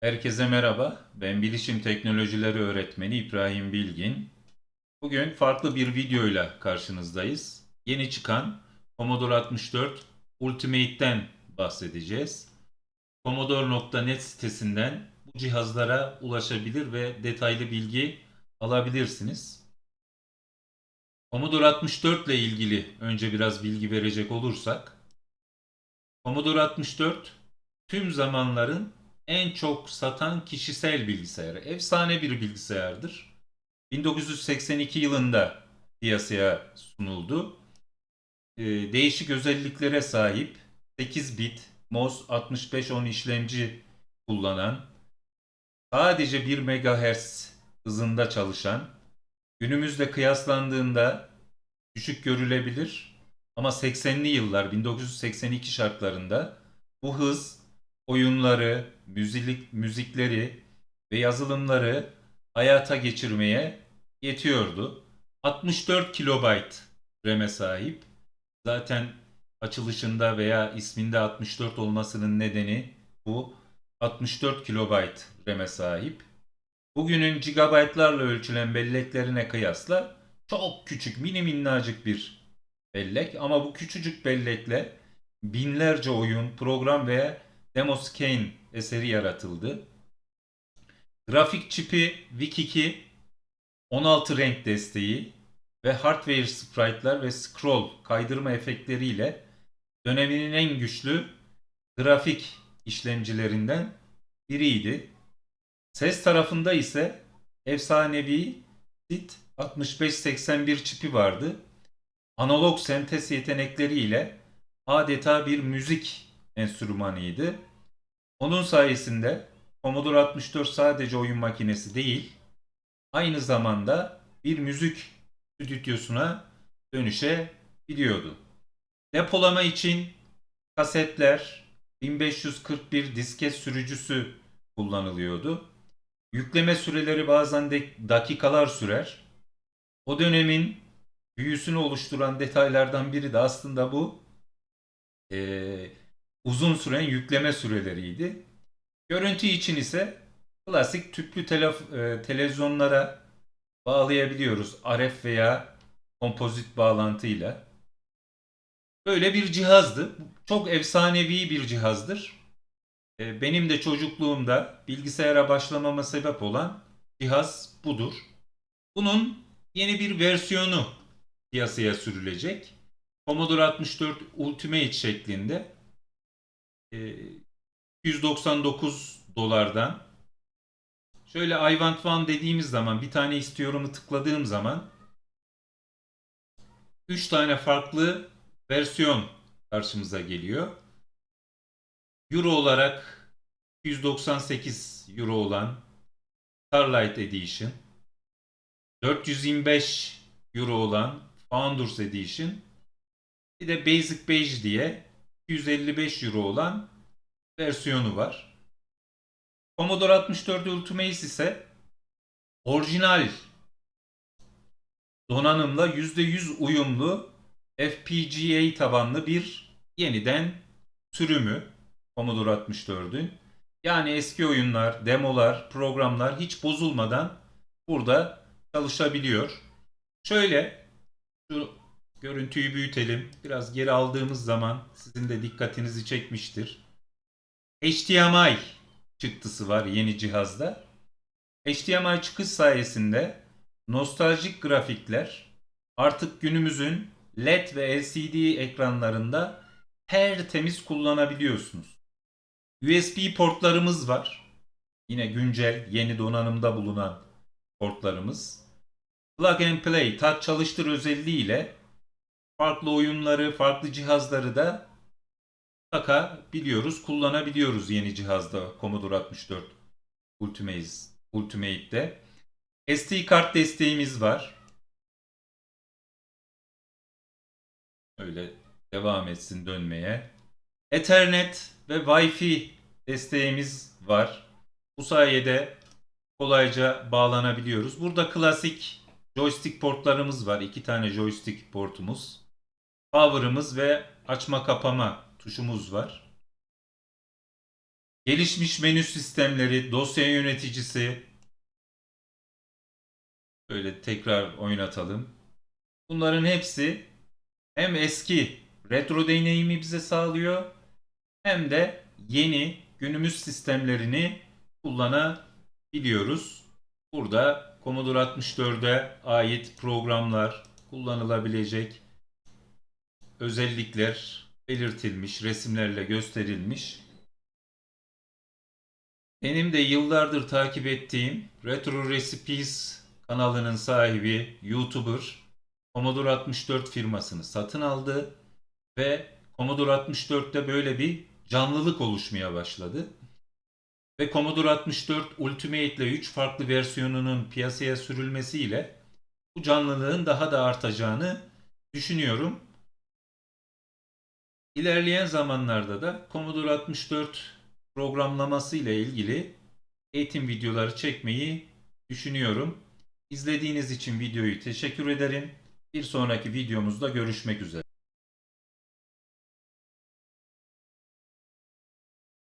Herkese merhaba. Ben Bilişim Teknolojileri Öğretmeni İbrahim Bilgin. Bugün farklı bir videoyla karşınızdayız. Yeni çıkan Commodore 64 Ultimate'den bahsedeceğiz. Commodore.net sitesinden bu cihazlara ulaşabilir ve detaylı bilgi alabilirsiniz. Commodore 64 ile ilgili önce biraz bilgi verecek olursak Commodore 64 tüm zamanların en çok satan kişisel bilgisayarı. Efsane bir bilgisayardır. 1982 yılında piyasaya sunuldu. Ee, değişik özelliklere sahip 8 bit MOS 6510 işlemci kullanan sadece 1 MHz hızında çalışan günümüzde kıyaslandığında düşük görülebilir ama 80'li yıllar 1982 şartlarında bu hız oyunları, müzik, müzikleri ve yazılımları hayata geçirmeye yetiyordu. 64 kilobayt RAM'e sahip. Zaten açılışında veya isminde 64 olmasının nedeni bu. 64 kilobayt RAM'e sahip. Bugünün gigabaytlarla ölçülen belleklerine kıyasla çok küçük, mini minnacık bir bellek ama bu küçücük bellekle binlerce oyun, program ve Demos Kane eseri yaratıldı. Grafik çipi VIC2 16 renk desteği ve hardware sprite'lar ve scroll kaydırma efektleriyle döneminin en güçlü grafik işlemcilerinden biriydi. Ses tarafında ise efsanevi SIT 6581 çipi vardı. Analog sentez yetenekleriyle adeta bir müzik enstrümanıydı. Onun sayesinde Commodore 64 sadece oyun makinesi değil, aynı zamanda bir müzik stüdyosuna dönüşebiliyordu. Depolama için kasetler, 1541 disket sürücüsü kullanılıyordu. Yükleme süreleri bazen de dakikalar sürer. O dönemin büyüsünü oluşturan detaylardan biri de aslında bu. Ee, uzun süren yükleme süreleriydi. Görüntü için ise klasik tüplü telef- e, televizyonlara bağlayabiliyoruz. RF veya kompozit bağlantıyla. Böyle bir cihazdı. Çok efsanevi bir cihazdır. E, Benim de çocukluğumda bilgisayara başlamama sebep olan cihaz budur. Bunun yeni bir versiyonu piyasaya sürülecek. Commodore 64 Ultimate şeklinde 199 dolardan şöyle I want one dediğimiz zaman bir tane istiyorumu tıkladığım zaman 3 tane farklı versiyon karşımıza geliyor. Euro olarak 198 Euro olan Starlight Edition 425 Euro olan Founders Edition bir de Basic Beige diye 255 Euro olan versiyonu var. Commodore 64 Ultimate ise orijinal donanımla %100 uyumlu FPGA tabanlı bir yeniden sürümü Commodore 64'ün. Yani eski oyunlar, demolar, programlar hiç bozulmadan burada çalışabiliyor. Şöyle şu görüntüyü büyütelim. Biraz geri aldığımız zaman sizin de dikkatinizi çekmiştir. HDMI çıktısı var yeni cihazda. HDMI çıkış sayesinde nostaljik grafikler artık günümüzün LED ve LCD ekranlarında her temiz kullanabiliyorsunuz. USB portlarımız var. Yine güncel, yeni donanımda bulunan portlarımız. Plug and Play, touch çalıştır özelliğiyle farklı oyunları, farklı cihazları da takabiliyoruz, kullanabiliyoruz yeni cihazda Commodore 64 Ultimate, Ultimate'de. SD kart desteğimiz var. Öyle devam etsin dönmeye. Ethernet ve Wi-Fi desteğimiz var. Bu sayede kolayca bağlanabiliyoruz. Burada klasik joystick portlarımız var. İki tane joystick portumuz. Power'ımız ve açma kapama tuşumuz var. gelişmiş menü sistemleri, dosya yöneticisi. Böyle tekrar oynatalım. Bunların hepsi hem eski retro deneyimi bize sağlıyor hem de yeni günümüz sistemlerini kullanabiliyoruz. Burada Commodore 64'e ait programlar, kullanılabilecek özellikler belirtilmiş, resimlerle gösterilmiş. Benim de yıllardır takip ettiğim Retro Recipes kanalının sahibi YouTuber Commodore 64 firmasını satın aldı ve Commodore 64'te böyle bir canlılık oluşmaya başladı. Ve Commodore 64 Ultimate ile 3 farklı versiyonunun piyasaya sürülmesiyle bu canlılığın daha da artacağını düşünüyorum. İlerleyen zamanlarda da Commodore 64 programlaması ile ilgili eğitim videoları çekmeyi düşünüyorum. İzlediğiniz için videoyu teşekkür ederim. Bir sonraki videomuzda görüşmek üzere.